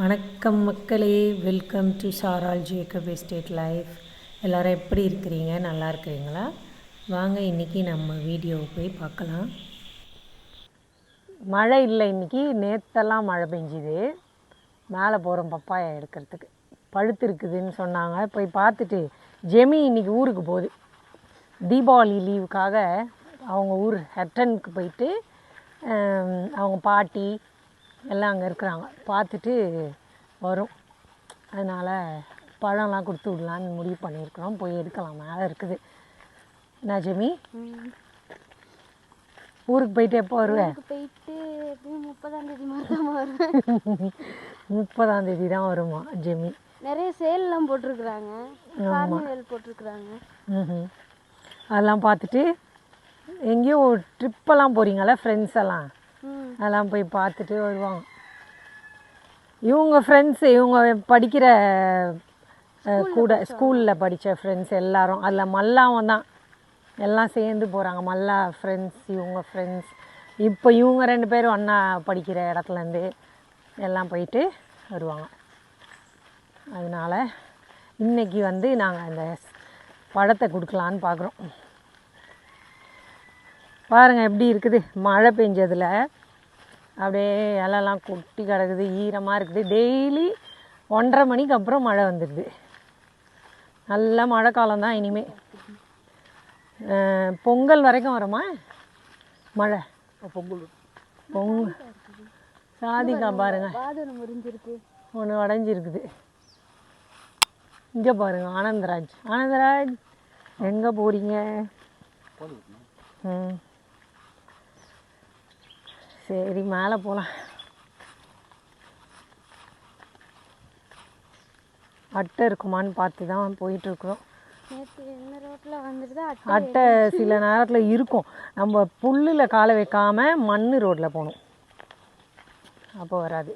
வணக்கம் மக்களே. Welcome to Saral Jacob estate life எல்லோரும் எப்படி இருக்கிறீங்க? நல்லா இருக்கிறீங்களா? வாங்க இன்றைக்கி நம்ம வீடியோவை போய் பார்க்கலாம். மழை இல்லை இன்றைக்கி நேற்றெல்லாம் மழை பெஞ்சுது. மேலே போகிறோம் பப்பாயா எடுக்கிறதுக்கு. பழுத்து இருக்குதுன்னு சொன்னாங்க. போய் பார்த்துட்டு ஜெமி இன்னைக்கு ஊருக்கு போகுது. தீபாவளி லீவுக்காக அவங்க ஊர் ஹெட்டனுக்கு போயிட்டு அவங்க பாட்டி எல்லாம் அங்கே இருக்கிறாங்க. பார்த்துட்டு வரும். அதனால் பழம்லாம் கொடுத்து விடலான்னு முடிவு பண்ணியிருக்கிறோம். போய் எடுக்கலாம். மேலே இருக்குது. என்ன ஜெமி? ஊருக்கு போயிட்டு எப்போ வருவேன் போயிட்டு முப்பதாம் தேதி மாதிரி தான் வருவேன். முப்பதாம் தேதி தான் வருமா ஜெமி? நிறைய சேல்லாம் போட்டிருக்குறாங்க. கார்னிவல் போட்டிருக்குறாங்க. அதெல்லாம் பார்த்துட்டு எங்கேயோ ட்ரிப்பெல்லாம் போகிறீங்களா ஃப்ரெண்ட்ஸ் எல்லாம்? அதெல்லாம் போய் பார்த்துட்டு வருவாங்க. இவங்க ஃப்ரெண்ட்ஸ் இவங்க படிக்கிற கூட ஸ்கூலில் படித்த ஃப்ரெண்ட்ஸ் எல்லாரும் அதில் மல்லாவும் தான். எல்லாம் சேர்ந்து போகிறாங்க மல்லா ஃப்ரெண்ட்ஸ் இவங்க ஃப்ரெண்ட்ஸ் இப்போ இவங்க ரெண்டு பேரும் ஒன்றா படிக்கிற இடத்துலேருந்து எல்லாம் போயிட்டு வருவாங்க. அதனால் இன்னைக்கு வந்து நாங்கள் அந்த பழத்தை கொடுக்கலான்னு பார்க்குறோம் பாருங்கள் எப்படி இருக்குது. மழை பெஞ்சதில் அப்படியே இலெல்லாம் கொட்டி கிடக்குது ஈரமாக இருக்குது. டெய்லி ஒன்றரை மணிக்கு அப்புறம் மழை வந்துடுது. நல்ல மழை காலம் தான் இனிமே. அஹ், பொங்கல் வரைக்கும் வருமா? மழை. பொங்கல். பொங்கல் சாதிக்கா பாருங்க. ஒன்று உடஞ்சிருக்குது. இங்கே பாருங்க ஆனந்தராஜ். ஆனந்தராஜ் எங்கே போகிறீங்க ம். சரி மேலே போகலாம் அட்டை இருக்குமான்னு பார்த்து தான் போயிட்டுருக்குறோம் அட்டை சில நேரத்தில் இருக்கும். நம்ம புல்லில் காலை வைக்காம மண் ரோட்டில் போகணும். அப்போ வராது.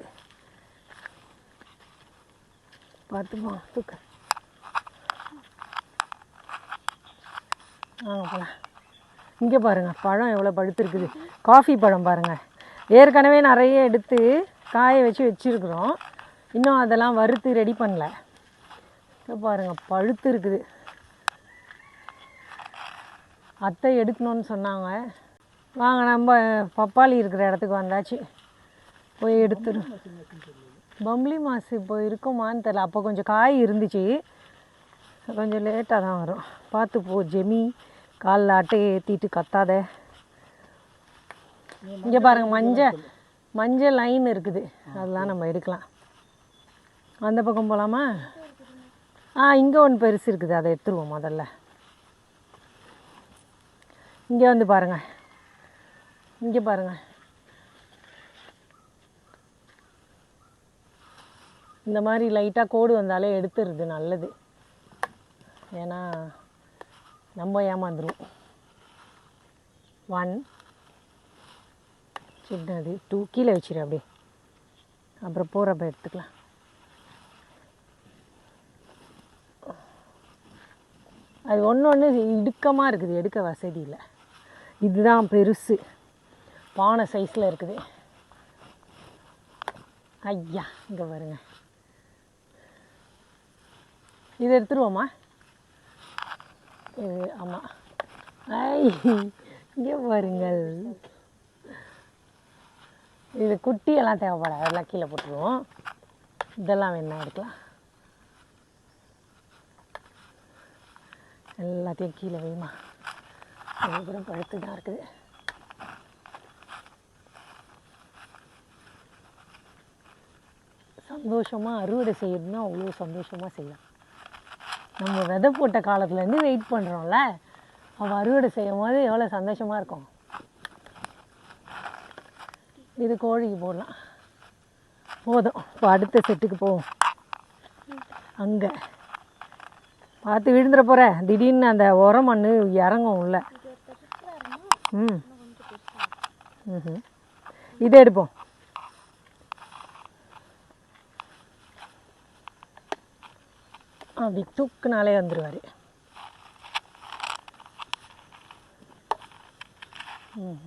பார்த்துப்போம் தூக்க. வாங்க போகலாம் இங்கே பாருங்கள் பழம் எவ்வளோ பழுத்துருக்குது. காஃபி பழம் பாருங்கள் ஏற்கனவே நிறைய எடுத்து காய வச்சு வச்சுருக்குறோம். இன்னும் அதெல்லாம் வறுத்து ரெடி பண்ணல. பாருங்கள் பழுத்து இருக்குது. அத்தை எடுக்கணும்னு சொன்னாங்க. வாங்க நம்ம பப்பாளி இருக்கிற இடத்துக்கு வந்தாச்சு. போய் எடுத்துடும் பம்ப்ளி மாசு இப்போ இருக்குமான்னு தெரில அப்போ கொஞ்சம் காய் இருந்துச்சு. கொஞ்சம் லேட்டாக தான் வரும். பார்த்து போ ஜெமி காலில் அட்டையை ஏற்றிட்டு கத்தாத. இங்கே பாருங்கள் மஞ்சள் மஞ்சள் லைன் இருக்குது. அதெல்லாம் நம்ம எடுக்கலாம். அந்த பக்கம் போகலாமா ஆ இங்கே ஒன்று பெருசு இருக்குது. அதை எடுத்துருவோம் முதல்ல. இங்கே வந்து பாருங்க. இங்கே பாருங்க. இந்த மாதிரி லைட்டாக கோடு வந்தாலே எடுத்துருது நல்லது. ஏன்னா நம்ம ஏமாந்துருவோம். ஒன் சின்னது டூ கீழே வச்சிரு அப்படியே. அப்புறம் போகிறப்ப எடுத்துக்கலாம். அது ஒன்று ஒன்று இடுக்கமாக இருக்குது எடுக்க வசதி இல்லை. இதுதான் பெருசு. பானை சைஸில் இருக்குது. ஐயா இங்கே பாருங்க. இது எடுத்துருவோமா? இது ஆமாம் ஐ இங்கே பாருங்கள். இது குட்டியெல்லாம் தேவைப்படாது. அதெல்லாம் கீழே போட்டுருவோம். இதெல்லாம் வேணா எடுக்கலாம். எல்லாத்தையும் கீழே வைமா அதுக்கப்புறம் பழுத்து தான் இருக்குது. சந்தோஷமாக அறுவடை செய்யணும்னா அவ்வளோ சந்தோஷமாக செய்யலாம். நம்ம விதை போட்ட காலத்துலேருந்து வெயிட் பண்ணுறோம்ல அவள் அறுவடை செய்யும் போது எவ்வளோ சந்தோஷமாக இருக்கும். இது கோழிக்கு போடலாம். போதும். இப்போ அடுத்த செட்டுக்கு போவோம். அங்கே. பார்த்து விழுந்துட போகிற திடீர்னு அந்த உரம் மண் இறங்கும் உள்ள. ம். ம் இதை எடுப்போம். அப்படி தூக்குனாலே வந்துடுவார் ம்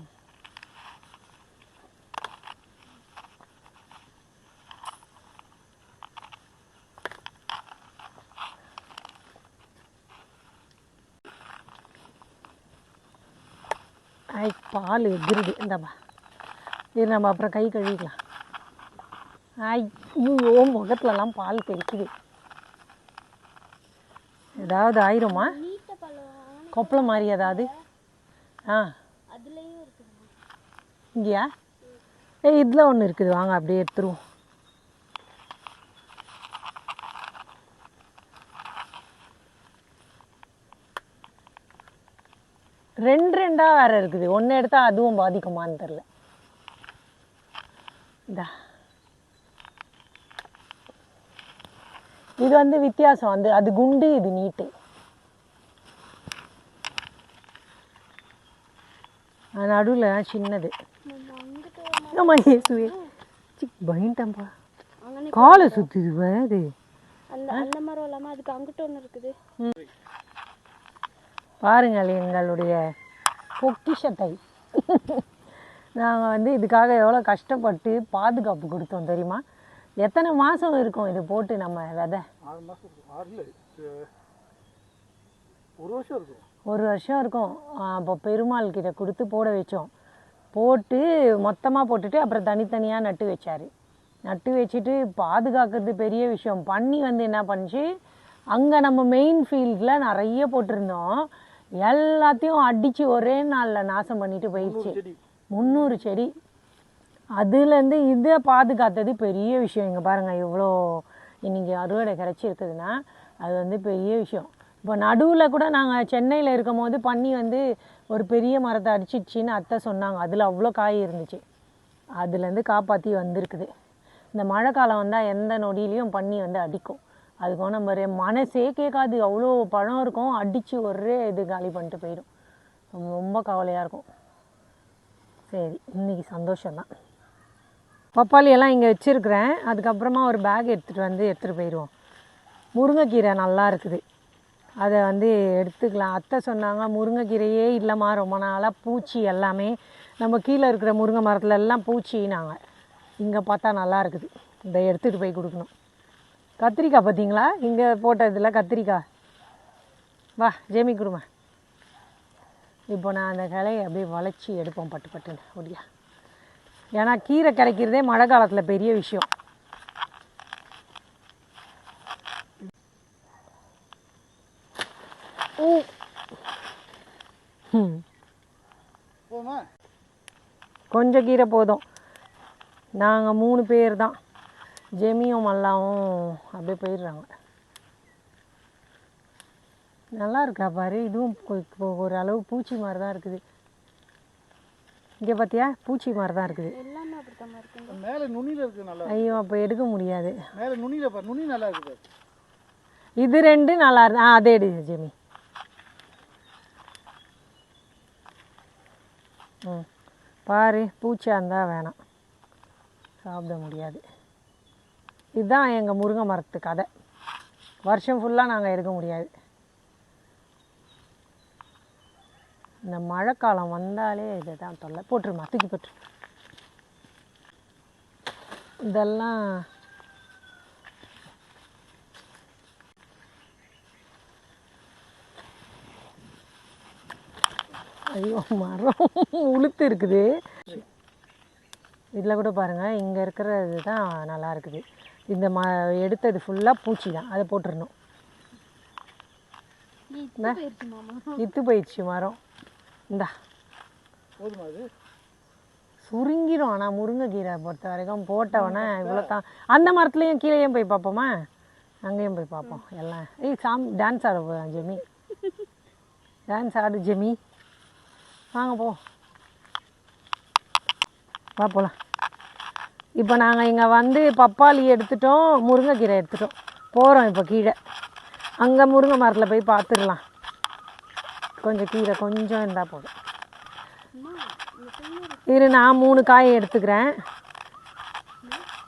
ஐ பால் எகிருது. இந்தப்பா இது நம்ம அப்புறம் கை கழுவிக்கலாம். ஐயோ முகத்துலலாம் பால் தெரிக்குது ஏதாவது ஆயிருமா? கொப்பளை கொப்பளம் மாதிரி ஏதாவது? ஆ. இங்கேயா? ஏய் இதில் ஒன்று இருக்குது. வாங்க அப்படியே எடுத்துருவோம். ரெண்டு ரெண்டா வேற இருக்குது. ஒன்று எடுத்தா அதுவும் பாதிக்குமான்னு தெரில இந்தா. இது வந்து வித்தியாசம். வந்து அது குண்டு இது நீட்டு. நடுவில் சின்னது. நம்ம அங்கிட்டு ஆமா இயேசுவே பயன்ட்டம்பா காலை சுத்துது அந்த அந்த மரம் இல்லாமல் அதுக்கு அங்கிட்ட ஒன்று இருக்குது. பாருங்கள் எங்களுடைய பொக்கிஷத்தை. நாங்கள் வந்து இதுக்காக எவ்வளோ கஷ்டப்பட்டு பாதுகாப்பு கொடுத்தோம் தெரியுமா? எத்தனை மாதம் இருக்கும் இது போட்டு நம்ம விதை? ஒரு வருஷம் இருக்கும். ஒரு வருஷம் இருக்கும். அப்போ பெருமாள் கிட்ட கொடுத்து போட வச்சோம். போட்டு மொத்தமாக போட்டுட்டு அப்புறம் தனித்தனியாக நட்டு வச்சாரு. நட்டு வச்சுட்டு பாதுகாக்கிறது பெரிய விஷயம். பண்ணி வந்து என்ன பண்ணுச்சு? அங்கே நம்ம மெயின் ஃபீல்டில் நிறைய போட்டிருந்தோம். எல்லாத்தையும் அடித்து ஒரே நாளில் நாசம் பண்ணிட்டு போயிடுச்சு. முந்நூறு செடி. அதுலேருந்து இதை பாதுகாத்தது பெரிய விஷயம். இங்கே பாருங்கள் இவ்வளோ இன்னைக்கு அறுவடை கிடச்சிருக்குதுன்னா அது வந்து பெரிய விஷயம். இப்போ நடுவில் கூட நாங்கள் சென்னையில் இருக்கும் போது பன்னி வந்து ஒரு பெரிய மரத்தை அடிச்சிடுச்சின்னு அத்தை சொன்னாங்க. அதில் அவ்வளோ காய் இருந்துச்சு. அதுலேருந்து காப்பாற்றி வந்திருக்குது. இந்த மழை காலம் வந்தால் எந்த நொடியிலையும் பன்னி வந்து அடிக்கும். அதுக்கு நம்ம ரெ- மனசே கேட்காது. அவ்வளோ பழம் இருக்கும். அடித்து ஒரே இது காலி பண்ணிட்டு போயிடும். ரொம்ப கவலையாக இருக்கும். சரி இன்னைக்கு சந்தோஷம்தான் பப்பாளி எல்லாம் இங்கே வச்சுருக்கிறேன். அதுக்கப்புறமா ஒரு பேக் எடுத்துகிட்டு வந்து எடுத்துகிட்டு போயிடுவோம். முருங்கைக்கீரை நல்லா இருக்குது. அதை வந்து எடுத்துக்கலாம். அத்தை சொன்னாங்க முருங்கைக்கீரையே இல்லைம்மா. ரொம்ப நாளாக பூச்சி எல்லாமே. நம்ம கீழே இருக்கிற முருங்கை மரத்துல எல்லாம் பூச்சினாங்க. இங்கே பார்த்தா நல்லா இருக்குது. இதை எடுத்துகிட்டு போய் கொடுக்கணும். கத்திரிக்காய் பார்த்தீங்களா? இங்கே போட்டதில் கத்திரிக்காய். வா ஜேமி கொடுமா. இப்போ நான் அந்த கிளையை அப்படியே வளைச்சி எடுப்போம் பட்டு பட்டுன்னு. ஒடியா ஏன்னா கீரை கிடைக்கிறதே மழை காலத்தில் பெரிய விஷயம். ஊ. ம். கொஞ்சம் கீரை போதும். நாங்கள் மூணு பேர் தான். ஜெமியும் மல்லாவும் அப்படியே போயிடுறாங்க. நல்லா இருக்கா பாரு? இதுவும் ஒரு அளவு பூச்சி மாதிரி தான் இருக்குது. இங்கே பார்த்தியா பூச்சி மாதிரி தான் இருக்குது மேலே நுனியில் இருக்குது நல்லா. ஐயோ அப்போ எடுக்க முடியாது. மேலே நுனியில் பாரு நுனி நல்லா இருக்குது இது ரெண்டு நல்லா இருக்கு. ஆ அதே எடு ஜெமி. ம். பாரு பூச்சியாக இருந்தால் வேணாம். சாப்பிட முடியாது. இதுதான் எங்கள் முருங்கை மரத்து கதை. வருஷம் ஃபுல்லாக நாங்கள் எடுக்க முடியாது. இந்த மழைக்காலம் வந்தாலே இதுதான் தொல்லை. போட்டுருமா தூக்கி போட்டு இதெல்லாம் ஐயோ மரம் உளுத்து இருக்குது. இதில் கூட பாருங்கள் இங்கே இருக்கிறது தான் நல்லா இருக்குது. இந்த ம எடுத்தது ஃபுல்லாக பூச்சி தான். அதை மாமா. இத்து போயிடுச்சு மரம். இந்தா. போதுமா சுருங்கிடும் ஆனால் முருங்கைக்கீரை பொறுத்த வரைக்கும் போட்டவொடனே இவ்வளோ தான். அந்த மரத்துலேயும் கீழேயும் போய் பார்ப்போமா? அங்கேயும் போய் பார்ப்போம். எல்லாம். ஏய் சாம் டான்ஸ் ஆட போகிறேன் ஜெமி? டான்ஸ் ஆடு ஜெமி. வாங்க போ. வா போகலாம் இப்போ நாங்கள் இங்கே வந்து பப்பாளி எடுத்துட்டோம் முருங்கைக்கீரை எடுத்துட்டோம். போகிறோம் இப்போ கீழே. அங்கே முருங்கை மரத்தில் போய் பார்த்துடலாம் கொஞ்சம் கீரை கொஞ்சம் இருந்தால் போதும். இரு நான் மூணு காய் எடுத்துக்கிறேன்.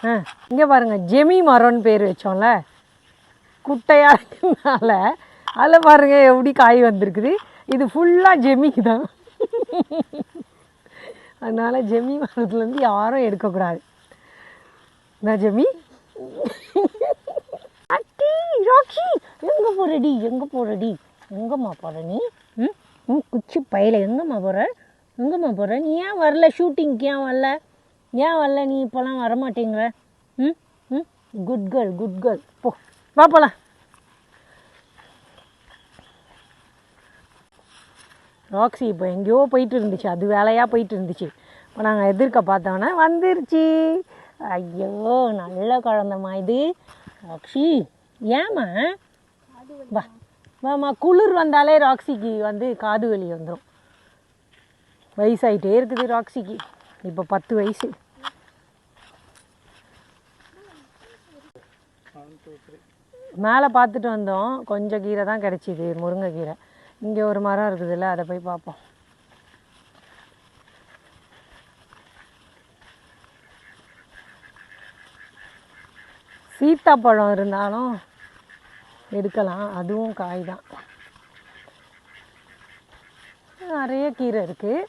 ஆ இங்கே பாருங்கள் ஜெமி மரம்னு பேர் வச்சோம்ல. குட்டையாக இருக்கிறதுனால அதில் பாருங்கள் எப்படி காய் வந்திருக்குது. இது ஃபுல்லாக ஜெமிக்கு தான் அதனால் ஜெமி மரத்துலேருந்து யாரும் எடுக்கக்கூடாது. என்ன ஜெமி அட்டி ராக்கி எங்கே போகிறடி எங்கே போகிறடி எங்கம்மா போகிற நீ? ம்? ம் குச்சி பையில எங்கம்மா போகிற எங்கம்மா போகிற நீ ஏன் வரல? ஷூட்டிங்க்கு ஏன் வரல? ஏன் வரல? நீ இப்போலாம் வரமாட்டேங்கிற? ம்? ம்? குட் கேர்ள் குட் கேர்ள் போ. வா போலாம். ராக்ஸி இப்போ எங்கேயோ போயிட்டு இருந்துச்சு. அது வேலையாக போயிட்டு இருந்துச்சு. இப்போ நாங்கள் எதிர்க்க பார்த்தோன்னே வந்துருச்சு. ஐயோ நல்ல குழந்தம்மா இது. ராக்ஷி ஏம்மா? வா வாம்மா குளிர் வந்தாலே ராக்ஸிக்கு வந்து காது வலி வந்துடும் வயசாயிட்டே இருக்குது ராக்ஸிக்கு இப்போ பத்து வயசு. மேலே பார்த்துட்டு வந்தோம். கொஞ்சம் கீரை தான் கிடச்சிது முருங்கைக்கீரை. இங்கே ஒரு மரம் இருக்குதுல்ல அதை போய் பார்ப்போம். சீத்தாப்பழம் இருந்தாலும் எடுக்கலாம். அதுவும் காய் தான் நிறைய கீரை இருக்குது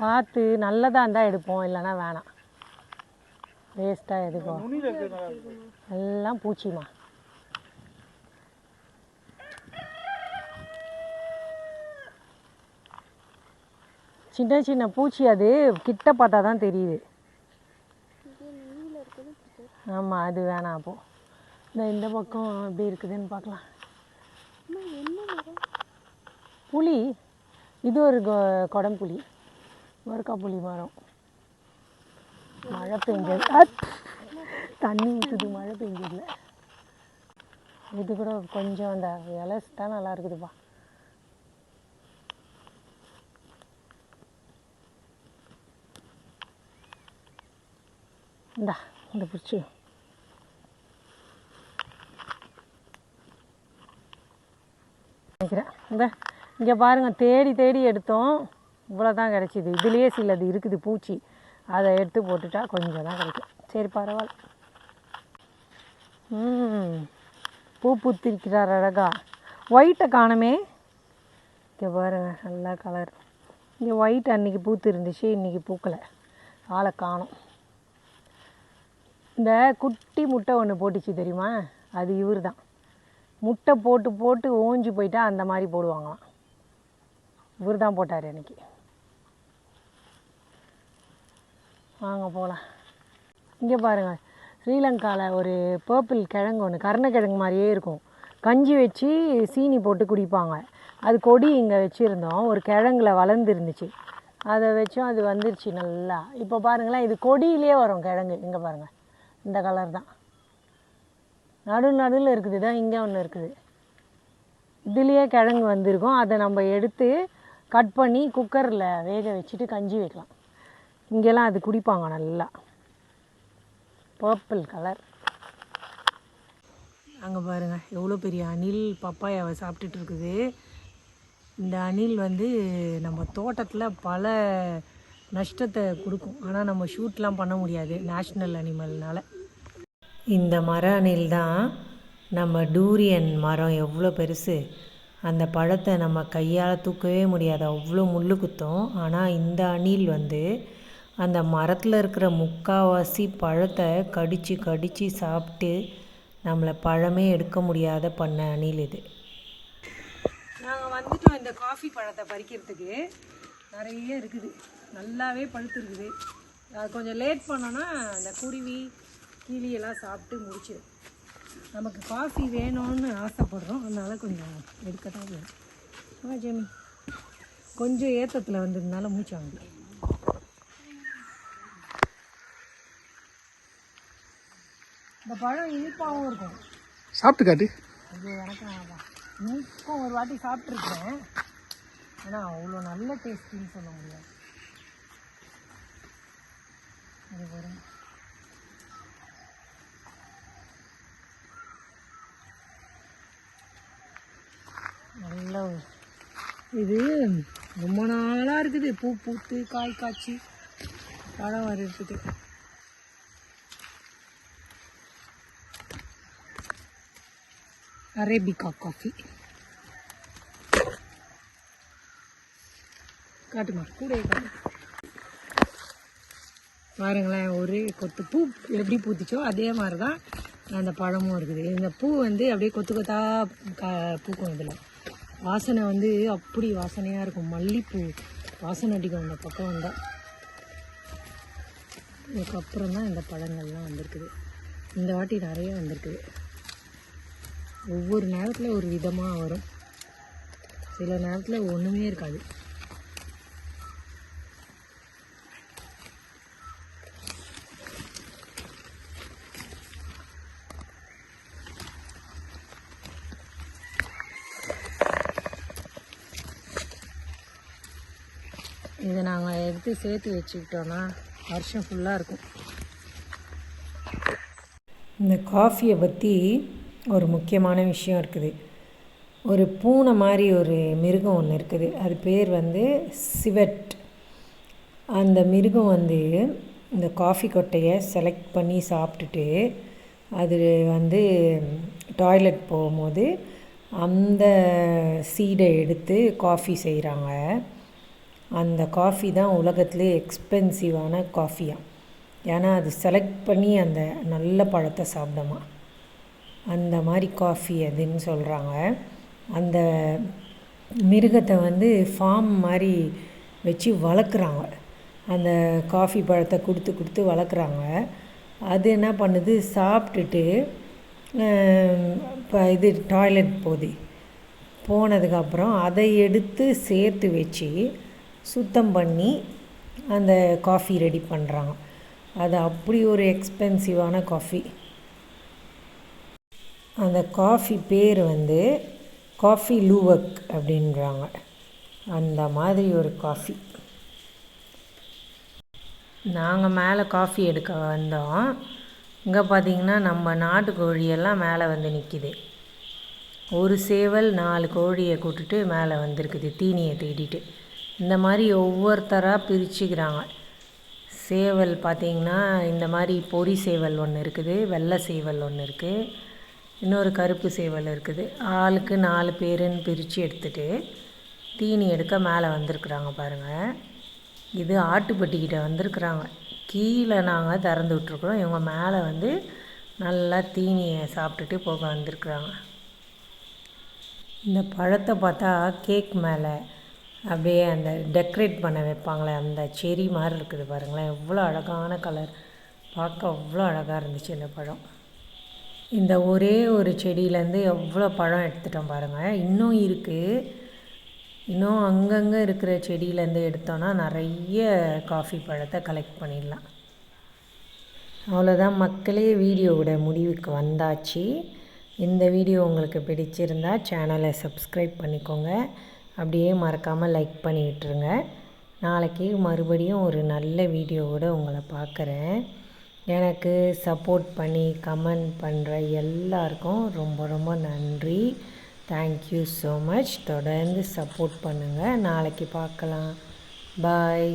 பார்த்து நல்லதாக இருந்தால் எடுப்போம். இல்லைன்னா வேணாம். வேஸ்ட்டாக எதுக்கும். எல்லாம் பூச்சிமா சின்ன சின்ன பூச்சி அது கிட்ட பார்த்தா தான் தெரியுது. ஆமாம் அது வேணாம் அப்போ இந்த இந்த பக்கம் எப்படி இருக்குதுன்னு பார்க்கலாம். புளி இது ஒரு கொ- கொடம்புளி முருக்கா புளி மரம். மழை பெஞ்சது. தண்ணி ஊற்றுது மழை பெஞ்சதில்ல இது கூட கொஞ்சம் அந்த இலை தான் நல்லா இருக்குதுப்பா. இந்தா இந்த பிடிச்சி. நினைக்கிறேன். இந்த இங்கே பாருங்கள் தேடி தேடி எடுத்தோம். இவ்வளோ தான் கிடச்சிது. இதுலேயே சிலது இருக்குது பூச்சி. அதை எடுத்து போட்டுட்டா கொஞ்சம் தான் கிடைக்கும். சரி பரவாயில்ல. ம் பூ பூத்திருக்கிறார் அழகா. ஒயிட்டை காணுமே. இங்கே பாருங்கள் நல்லா கலர் இங்கே ஒயிட் அன்றைக்கி பூத்து இருந்துச்சு இன்றைக்கி பூக்கலை. ஆளை காணும். இந்த குட்டி முட்டை ஒன்று போட்டுச்சு தெரியுமா? அது இவர் தான் முட்டை போட்டு போட்டு ஓஞ்சி போயிட்டா அந்த மாதிரி போடுவாங்களாம். இவர் தான் போட்டார் எனக்கு வாங்க போகலாம் இங்கே பாருங்கள் ஸ்ரீலங்காவில் ஒரு பர்பிள் கிழங்கு ஒன்று கருணக்கிழங்கு மாதிரியே இருக்கும். கஞ்சி வச்சு சீனி போட்டு குடிப்பாங்க. அது கொடி இங்கே வச்சுருந்தோம். ஒரு கிழங்குல வளர்ந்துருந்துச்சு. அதை வச்சும் அது வந்துருச்சு நல்லா. இப்போ பாருங்களேன் இது கொடியிலே வரும் கிழங்கு. இங்கே பாருங்கள் இந்த கலர் தான். நடு நடுவில் இருக்குது தான் இங்கே ஒன்று இருக்குது. இதுலேயே கிழங்கு வந்திருக்கும். அதை நம்ம எடுத்து கட் பண்ணி குக்கரில் வேக வச்சுட்டு கஞ்சி வைக்கலாம். இங்கெல்லாம் அது குடிப்பாங்க நல்லா. பர்பிள் கலர் அங்கே பாருங்கள் எவ்வளோ பெரிய அணில் பப்பாயாவை சாப்பிட்டுட்டு இருக்குது. இந்த அணில் வந்து நம்ம தோட்டத்தில் பல நஷ்டத்தை கொடுக்கும். ஆனால் நம்ம ஷூட்லாம் பண்ண முடியாது நேஷ்னல் அனிமல்னால இந்த மர அணில் தான் நம்ம டூரியன் மரம் எவ்வளோ பெருசு. அந்த பழத்தை நம்ம கையால் தூக்கவே முடியாது. அவ்வளோ முள்ளு குத்தும். ஆனால் இந்த அணில் வந்து அந்த மரத்தில் இருக்கிற முக்காவாசி பழத்தை கடித்து கடித்து சாப்பிட்டு நம்மளை பழமே எடுக்க முடியாத பண்ண அணில் இது. நாங்கள் வந்துட்டோம் இந்த காஃபி பழத்தை பறிக்கிறதுக்கு. நிறைய இருக்குது. நல்லாவே பழுத்து இருக்குது அது கொஞ்சம் லேட் பண்ணோன்னா அந்த குருவி கிளியெல்லாம் சாப்பிட்டு முடிச்சிடும் நமக்கு காஃபி வேணும்னு ஆசைப்படுறோம். அதனால கொஞ்சம் எடுக்க தான் வேணும் ஆ ஜெமி. கொஞ்சம் ஏத்தத்தில் வந்ததுனால மூச்சு வாங்குது இந்த பழம் இனிப்பாகவும் இருக்கும். சாப்பிட்டு காட்டு. அது எனக்கு வேணாம் இனிப்பும் ஒரு வாட்டி சாப்பிட்ருக்கேன் ஆனால் அவ்வளோ நல்ல டேஸ்ட்டுன்னு சொல்ல முடியாது. இது பாருங்க. ஹலோ இது ரொம்ப நாளாக இருக்குது. பூ பூத்து காய் காய்ச்சி பழம் வர்றதுக்கு அரேபிகா காஃபி. காட்டுமா? கூட பாருங்களேன் ஒரே கொத்து பூ எப்படி பூத்துச்சோ அதே மாதிரி தான் அந்த பழமும் இருக்குது. இந்த பூ வந்து அப்படியே கொத்து கொத்தா கா பூக்கும் இதில். வாசனை வந்து அப்படி வாசனையாக இருக்கும். மல்லிப்பூ வாசனை அடிக்கும். அந்த பக்கம் வந்தால் இதுக்கப்புறம் தான் இந்த பழங்கள்லாம் வந்திருக்குது. இந்த வாட்டி நிறைய வந்திருக்குது. ஒவ்வொரு நேரத்தில் ஒரு விதமாக வரும். சில நேரத்தில் ஒன்றுமே இருக்காது. இதை நாங்கள் எடுத்து சேர்த்து வச்சுக்கிட்டோன்னா வருஷம் ஃபுல்லாக இருக்கும். இந்த காஃபியை பற்றி ஒரு முக்கியமான விஷயம் இருக்குது. ஒரு பூனை மாதிரி ஒரு மிருகம் ஒன்று இருக்குது. அது பேர் வந்து சிவெட். அந்த மிருகம் வந்து இந்த காஃபி கொட்டையை செலக்ட் பண்ணி சாப்பிட்டுட்டு அது வந்து டாய்லெட் போகும்போது அந்த சீடை எடுத்து காஃபி செய்கிறாங்க அந்த காஃபி தான் உலகத்துலேயே எக்ஸ்பென்சிவான காஃபியாக ஏன்னா அது செலக்ட் பண்ணி அந்த நல்ல பழத்தை சாப்பிடமா. அந்த மாதிரி காஃபி அதுன்னு சொல்கிறாங்க அந்த மிருகத்தை வந்து ஃபார்ம் மாதிரி வச்சு வளர்க்குறாங்க. அந்த காஃபி பழத்தை கொடுத்து கொடுத்து வளர்க்குறாங்க. அது என்ன பண்ணுது? சாப்பிட்டுட்டு இப்போ இது டாய்லெட் போகுது போனதுக்கப்புறம் அதை எடுத்து சேர்த்து வச்சு சுத்தம் பண்ணி அந்த காஃபி ரெடி பண்ணுறாங்க அது அப்படி ஒரு எக்ஸ்பென்சிவான காஃபி அந்த காஃபி பேர் வந்து காஃபி லூவக் அப்படின்றாங்க. அந்த மாதிரி ஒரு காஃபி நாங்கள் மேலே காஃபி எடுக்க வந்தோம். இங்கே பார்த்தீங்கன்னா நம்ம நாட்டுக்கோழியெல்லாம் மேலே வந்து நிற்கிது ஒரு சேவல் நாலு கோழியை கூட்டுட்டு மேலே வந்திருக்குது தீனியை தேடிட்டு. இந்த மாதிரி ஒவ்வொருத்தராக பிரிச்சுக்கிறாங்க. சேவல் பார்த்திங்கன்னா இந்த மாதிரி பொறி சேவல் ஒன்று இருக்குது வெள்ளை சேவல் ஒன்று இருக்குது இன்னொரு கருப்பு சேவல் இருக்குது. ஆளுக்கு நாலு பேருன்னு பிரித்து எடுத்துகிட்டு தீனி எடுக்க மேலே வந்திருக்குறாங்க பாருங்கள் இது ஆட்டுப்பட்டிக்கிட்ட வந்திருக்குறாங்க. கீழே நாங்கள் திறந்து விட்ருக்குறோம் இவங்க மேலே வந்து நல்லா தீனியை சாப்பிட்டுட்டு போக வந்திருக்குறாங்க. இந்த பழத்தை பார்த்தா கேக் மேலே அப்படியே அந்த டெக்கரேட் பண்ண வைப்பாங்களே அந்த செரி மாதிரி இருக்குது பாருங்களேன். எவ்வளோ அழகான கலர் பார்க்க அவ்வளோ அழகாக இருந்துச்சு இந்த பழம். இந்த ஒரே ஒரு செடியிலேருந்து எவ்வளோ பழம் எடுத்துட்டோம் பாருங்கள் இன்னும் இருக்குது இன்னும் அங்கங்கே இருக்கிற செடியிலேருந்து எடுத்தோன்னா நிறைய காஃபி பழத்தை கலெக்ட் பண்ணிடலாம். அவ்வளோதான். மக்களே வீடியோவோட முடிவுக்கு வந்தாச்சு. இந்த வீடியோ உங்களுக்கு பிடிச்சிருந்தா சேனலை சப்ஸ்கிரைப் பண்ணிக்கோங்க. அப்படியே மறக்காமல் லைக் பண்ணிவிட்டுருங்க நாளைக்கு மறுபடியும் ஒரு நல்ல வீடியோவோட உங்களை பார்க்குறேன். எனக்கு சப்போர்ட் பண்ணி கமெண்ட் பண்ணுற எல்லாருக்கும் ரொம்ப ரொம்ப நன்றி. தேங்க்யூ ஸோ மச் தொடர்ந்து சப்போர்ட் பண்ணுங்கள் நாளைக்கு பார்க்கலாம். பாய்